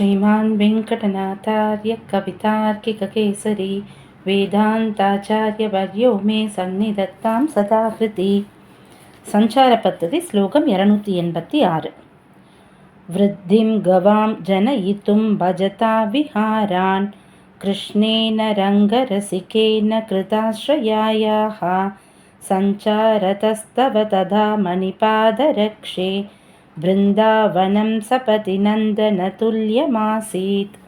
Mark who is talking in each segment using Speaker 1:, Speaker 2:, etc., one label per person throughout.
Speaker 1: श्रीमान् वेङ्कटनाथार्यकवितार्किककेसरी वेदान्ताचार्यवर्यो मे सन्निधत्तां सदाहृति। सञ्चारपद्धतिः श्लोकं एनूति एम्बति आर् वृद्धिं गवां जनयितुं भजता विहारान् कृष्णेन रङ्गरसिकेन कृताश्रयाया। सञ्चारतस्तव तदा मणिपादरक्षे பிருந்தாவனம் சபதி நந்தனதுல்யமாசீத்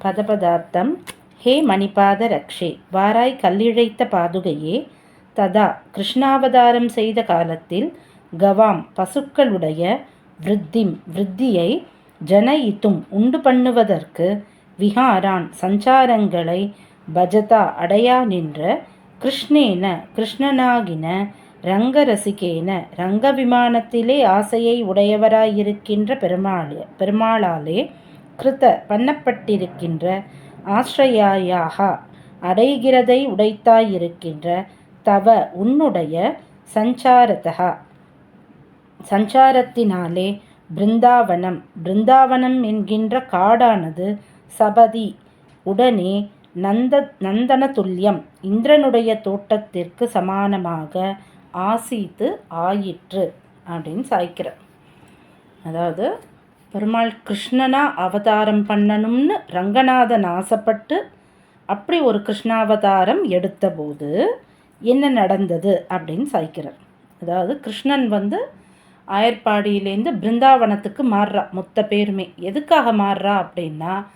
Speaker 1: பதபதார்த்தம் ஹே மணிபாத ரக்ஷே வாராய் கல்லிழைத்த பாதுகையே ததா கிருஷ்ணாவதாரம் செய்த காலத்தில் கவாம் பசுக்களுடைய விருத்திம் விருத்தியை ஜனயித்தும் உண்டு பண்ணுவதற்கு விஹாரான் சஞ்சாரங்களை பஜதா அடையா நின்ற கிருஷ்ணேன கிருஷ்ணனாகின ரங்க ரசிகேன ரங்க விமானத்திலே ஆசையை உடையவராயிருக்கின்ற பெருமாளே பெருமாளாலே கிருத்த பண்ணப்பட்டிருக்கின்ற ஆசிரயாயாக அடைகிறதை உடைத்தாயிருக்கின்ற தவ உன்னுடைய சஞ்சாரதா சஞ்சாரத்தினாலே பிருந்தாவனம் பிருந்தாவனம் என்கின்ற காடானது சபதி. உடனே நந்த நந்தன துல்லியம் இந்திரனுடைய தோட்டத்திற்கு சமானமாக ஆசீத்து ஆயிற்று அப்படின்னு சாய்க்கிறார் அதாவது பெருமாள் கிருஷ்ணனாக அவதாரம் பண்ணணும்னு ரங்கநாதன் ஆசைப்பட்டு அப்படி ஒரு கிருஷ்ணாவதாரம் எடுத்தபோது என்ன நடந்தது அப்படின்னு சாய்க்கிறார் அதாவது கிருஷ்ணன் வந்து ஆயர்பாடியிலேருந்து பிருந்தாவனத்துக்கு மாறுறா மொத்த பேருமே. எதுக்காக மாறுறா அப்படின்னா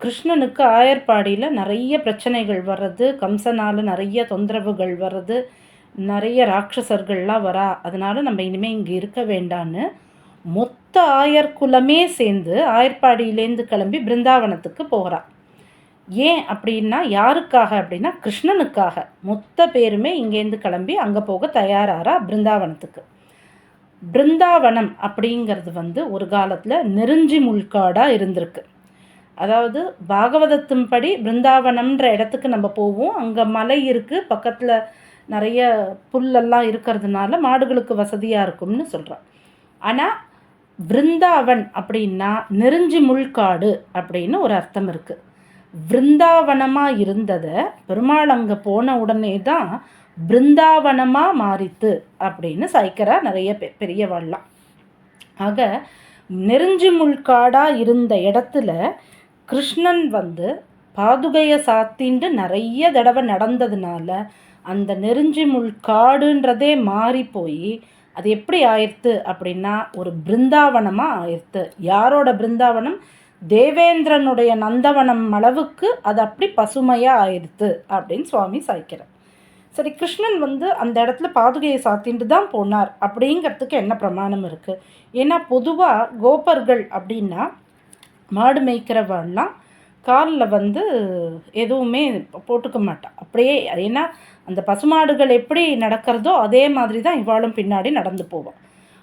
Speaker 1: கிருஷ்ணனுக்கு ஆயர்பாடியில் நிறைய பிரச்சனைகள் வர்றது கம்சனால் நிறைய தொந்தரவுகள் வர்றது நிறைய ராட்சசர்கள்லாம் வரா. அதனால் நம்ம இனிமேல் இங்கே இருக்க வேண்டான்னு மொத்த ஆயர் குலமே சேர்ந்து ஆயர்பாடியிலேருந்து கிளம்பி பிருந்தாவனத்துக்கு போகிறா ஏன் அப்படின்னா யாருக்காக அப்படின்னா கிருஷ்ணனுக்காக. மொத்த பேருமே இங்கேருந்து கிளம்பி அங்கே போக தயாராகிறா பிருந்தாவனத்துக்கு. பிருந்தாவனம் அப்படிங்கிறது வந்து ஒரு காலத்தில் நெருஞ்சி முள்காடாக இருந்திருக்கு. அதாவது பாகவதத்தின்படி பிருந்தாவனம்ன்ற இடத்துக்கு நம்ம போவோம். அங்கே மலை இருக்குது பக்கத்தில் நிறைய புல்லெல்லாம் இருக்கிறதுனால மாடுகளுக்கு வசதியாக இருக்கும்னு சொல்கிறான் ஆனால் விருந்தாவன் அப்படின்னா நெருஞ்சி முள்காடு அப்படின்னு ஒரு அர்த்தம் இருக்குது விருந்தாவனமாக இருந்ததை பெருமாள் அங்கே போன உடனே தான் பிருந்தாவனமாக மாறித்து அப்படின்னு சாய்க்கிறா நிறைய பெ பெரியவாள்லாம். ஆக நெருஞ்சி முள்காடாக இருந்த இடத்துல கிருஷ்ணன் வந்து பாதுகையை சாத்தின்ட்டு நிறைய தடவை நடந்ததுனால அந்த நெருஞ்சி முள் காடுன்றதே மாறி போய் அது எப்படி ஆயிடுத்து அப்படின்னா ஒரு பிருந்தாவனமாக ஆயிடுத்து யாரோட பிருந்தாவனம்? தேவேந்திரனுடைய நந்தவனம் அளவுக்கு அது அப்படி பசுமையாக ஆயிடுத்து அப்படின்னு சுவாமி சாய்க்கிறார். சரி கிருஷ்ணன் வந்து அந்த இடத்துல பாதுகையை சாத்தின்ட்டு தான் போனார் அப்படிங்கிறதுக்கு என்ன பிரமாணம் இருக்குது ஏன்னா பொதுவாக கோபர்கள் அப்படின்னா மாடு மேய்க்கிறவாள்லாம் காலில் வந்து எதுவுமே போட்டுக்க மாட்டான் அப்படியே ஏன்னா அந்த பசுமாடுகள் எப்படி நடக்கிறதோ அதே மாதிரி தான் இவாளும் பின்னாடி நடந்து போவான்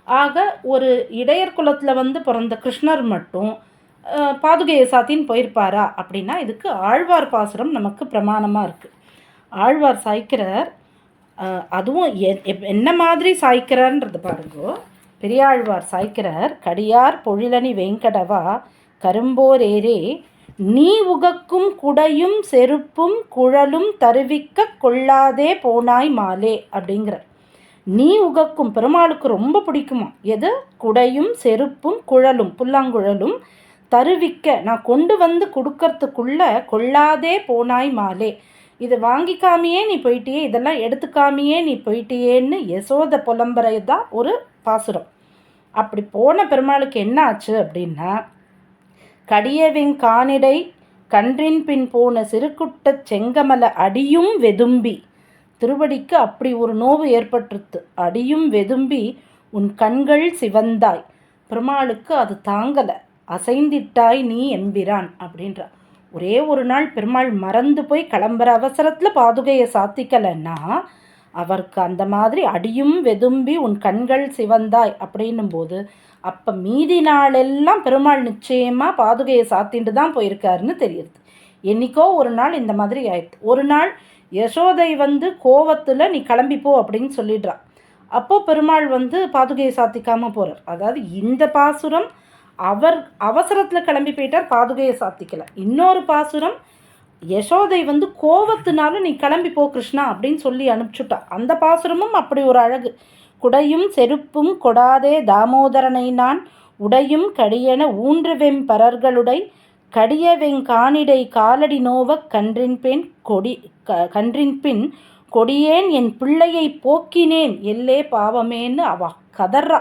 Speaker 1: ஆக ஒரு இடையர் குலத்தில் வந்து பிறந்த கிருஷ்ணர் மட்டும் பாதுகையை சாத்தின்னு போயிருப்பாரா அப்படின்னா இதுக்கு ஆழ்வார் பாசுரம் நமக்கு பிரமாணமாக இருக்குது ஆழ்வார் சாய்க்கிறார். அதுவும் என்ன மாதிரி சாய்க்கிறார்ன்றது பாருங்கோ. பெரியாழ்வார் சாய்க்கிறார் கடியார் பொழிலணி வெங்கடவா கரும்போரேரே நீ உகக்கும் குடையும் செருப்பும் குழலும் தருவிக்க கொள்ளாதே போனாய் மாலே அப்படிங்கிற. நீ உகக்கும் பெருமாளுக்கு ரொம்ப பிடிக்குமா? எது? குடையும் செருப்பும் குழலும் புல்லாங்குழலும் தருவிக்க. நான் கொண்டு வந்து கொடுக்கறதுக்குள்ள கொள்ளாதே போனாய் மாலே. இதை வாங்கிக்காமையே நீ போயிட்டியே இதெல்லாம் எடுத்துக்காமையே நீ போயிட்டியேன்னு யசோத புலம்பரை தான் ஒரு பாசுரம். அப்படி போன பெருமாளுக்கு என்ன ஆச்சு அப்படின்னா கடியவின் கானிடை கன்றின் பின் போன சிறுகுட்டச் செங்கமல அடியும் வெதும்பி. திருவடிக்கு அப்படி ஒரு நோவு ஏற்பட்டுருத்து அடியும் வெதும்பி உன் கண்கள் சிவந்தாய். பெருமாளுக்கு அது தாங்கலை அசைந்திட்டாய் நீ என்பிறான் அப்படின்றா ஒரே ஒரு நாள் பெருமாள் மறந்து போய் கிளம்புற அவசரத்தில் பாதுகையை சாத்திக்கலைன்னா அவருக்கு அந்த மாதிரி அடியும் வெதும்பி உன் கண்கள் சிவந்தாய் அப்படின்னும் போது அப்போ மீதி நாளெல்லாம் பெருமாள் நிச்சயமாக பாதுகையை சாத்திட்டு தான் போயிருக்காருன்னு தெரியுது என்றைக்கோ ஒரு நாள் இந்த மாதிரி ஆயிடுது ஒரு நாள் யசோதை வந்து கோவத்தில் நீ கிளம்பிப்போ அப்படின்னு சொல்லிடுறான். அப்போது பெருமாள் வந்து பாதுகையை சாத்திக்காமல் போகிறார் அதாவது இந்த பாசுரம் அவர் அவசரத்தில் கிளம்பி போயிட்டார் பாதுகையை சாத்திக்கலை. இன்னொரு பாசுரம் யசோதை வந்து கோவத்தினால நீ கிளம்பி போ கிருஷ்ணா அப்படின்னு சொல்லி அனுப்பிச்சுட்டா. அந்த பாசுரமும் அப்படி ஒரு அழகு. குடையும் செருப்பும் கொடாதே தாமோதரனை நான். உடையும் கடியென ஊன்றுவெம் பரர்களுடை. கடியவெங் காணிடை காலடி நோவக் கன்றின் பெண் கொடி க கன்றின் பின் கொடியேன் என் பிள்ளையை போக்கினேன். எல்லே பாவமேன்னு அவ கதறா.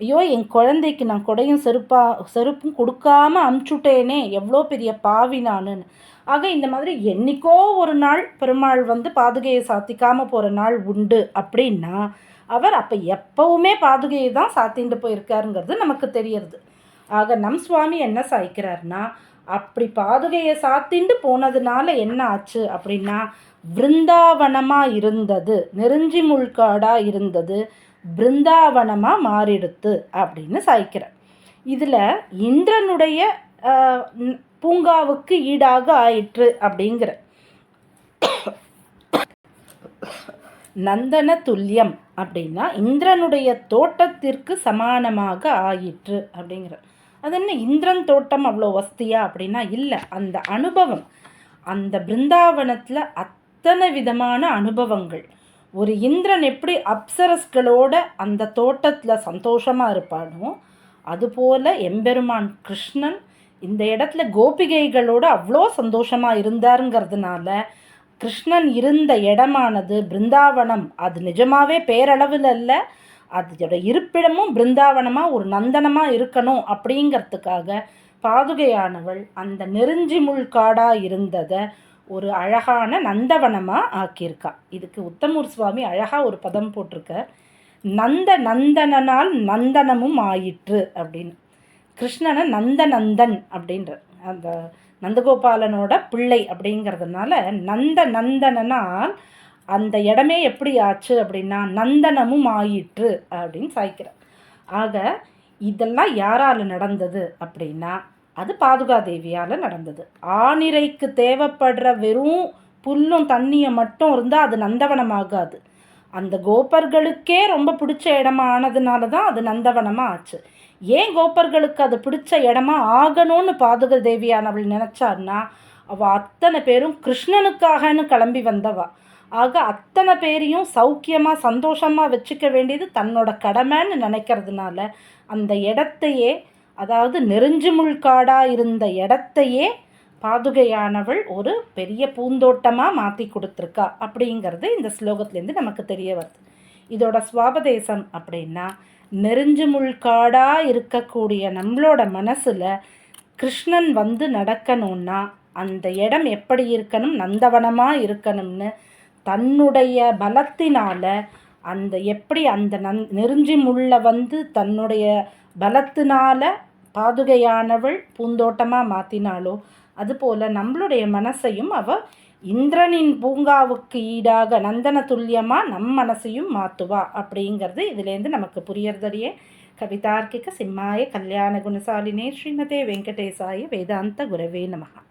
Speaker 1: ஐயோ என் குழந்தைக்கு நான் கொடையும் செருப்பா செருப்பும் கொடுக்காம அமுச்சுட்டேனே எவ்வளோ பெரிய பாவி நானுன்னு. ஆக இந்த மாதிரி என்னைக்கோ ஒரு நாள் பெருமாள் வந்து பாதுகையை சாத்திக்காமல் போகிற நாள் உண்டு அப்படின்னா அவர் அப்போ எப்பவுமே பாதுகையை தான் சாத்திட்டு போயிருக்காருங்கிறது நமக்கு தெரியறது. ஆக நம் சுவாமி என்ன சாய்க்கிறார்னா அப்படி பாதுகையை சாத்திண்டு போனதுனால என்ன ஆச்சு அப்படின்னா பிருந்தாவனமாக இருந்தது நெருஞ்சி முள்காடாக இருந்தது பிருந்தாவனமாக மாறிடுத்து அப்படின்னு சாய்க்கிறார். இதில் இந்திரனுடைய பூங்காவுக்கு ஈடாக ஆயிற்று அப்படிங்கிற நந்தன துல்லியம் அப்படின்னா இந்திரனுடைய தோட்டத்திற்கு சமானமாக ஆயிற்று அப்படிங்கிற அது என்ன இந்திரன் தோட்டம் அவ்வளோ வசதியா அப்படின்னா இல்லை அந்த அனுபவம் அந்த பிருந்தாவனத்தில் அத் அத்தனை விதமான அனுபவங்கள்? ஒரு இந்திரன் எப்படி அப்சரஸ்களோட அந்த தோட்டத்தில் சந்தோஷமாக இருப்பானோ அதுபோல் எம்பெருமான் கிருஷ்ணன் இந்த இடத்துல கோபிகைகளோடு அவ்வளோ சந்தோஷமாக இருந்தாருங்கிறதுனால கிருஷ்ணன் இருந்த இடமானது பிருந்தாவனம். அது நிஜமாகவே பேரளவில் அல்ல அதோட இருப்பிடமும் பிருந்தாவனமாக ஒரு நந்தனமாக இருக்கணும் அப்படிங்கிறதுக்காக பாதுகையானவள் அந்த நெருஞ்சி முள் காடாக இருந்ததை ஒரு அழகான நந்தவனமாக ஆக்கியிருக்கா. இதுக்கு உத்தமூர் சுவாமி அழகாக ஒரு பதம் போட்டிருக்க நந்த நந்தனனால் நந்தனமும் ஆயிற்று அப்படின்னு. கிருஷ்ணனை நந்தநந்தன் அப்படின்ற அந்த நந்தகோபாலனோட பிள்ளை அப்படிங்கிறதுனால நந்த நந்தனால் அந்த இடமே எப்படி ஆச்சு அப்படின்னா நந்தனமும் ஆயிற்று அப்படின்னு சாய்க்கிறார். ஆக இதெல்லாம் யாரால் நடந்தது அப்படின்னா அது பாதுகா தேவியால் நடந்தது. ஆனிரைக்கு தேவைப்படுற வெறும் புல்லும் தண்ணியை மட்டும் இருந்தால் அது நந்தவனம் ஆகாது அந்த கோபர்களுக்கே ரொம்ப பிடிச்ச இடமா ஆனதுனால தான் அது நந்தவனமாக ஆச்சு. ஏன் கோபர்களுக்கு அது பிடிச்ச இடமா ஆகணும்னு பாதுக தேவியானவள் நினச்சான்னா அவள் அத்தனை பேரும் கிருஷ்ணனுக்காகன்னு கிளம்பி வந்தவா. ஆக அத்தனை பேரையும் சௌக்கியமாக சந்தோஷமாக வச்சுக்க வேண்டியது தன்னோட கடமைன்னு நினைக்கிறதுனால அந்த இடத்தையே அதாவது நெருஞ்சு முள்காடாக இருந்த இடத்தையே பாதுகையானவள் ஒரு பெரிய பூந்தோட்டமாக மாற்றி கொடுத்துருக்கா அப்படிங்கிறது இந்த ஸ்லோகத்துலேருந்து நமக்கு தெரிய வருது. இதோட சுவாபதேசம் அப்படின்னா நெருஞ்சு முள்காடாக இருக்கக்கூடிய நம்மளோட மனசில் கிருஷ்ணன் வந்து நடக்கணும்னா அந்த இடம் எப்படி இருக்கணும் நந்தவனமாக இருக்கணும்னு தன்னுடைய பலத்தினால் அந்த எப்படி அந்த நன் நெருஞ்சி முள்ள வந்து தன்னுடைய பலத்தினால் பாதுகையானவள் பூந்தோட்டமாக மாற்றினாளோ அதுபோல் நம்மளுடைய மனசையும் அவள் இந்திரனின் பூங்காவுக்கு ஈடாக நந்தன துல்லியமாக நம் மனசையும் மாற்றுவா அப்படிங்கிறது இதுலேருந்து நமக்கு புரியறதடியே. கவிதார்க்கிக சிம்மாய கல்யாண குணசாலினே ஸ்ரீமதே வெங்கடேசாய வேதாந்த குரவே நமகா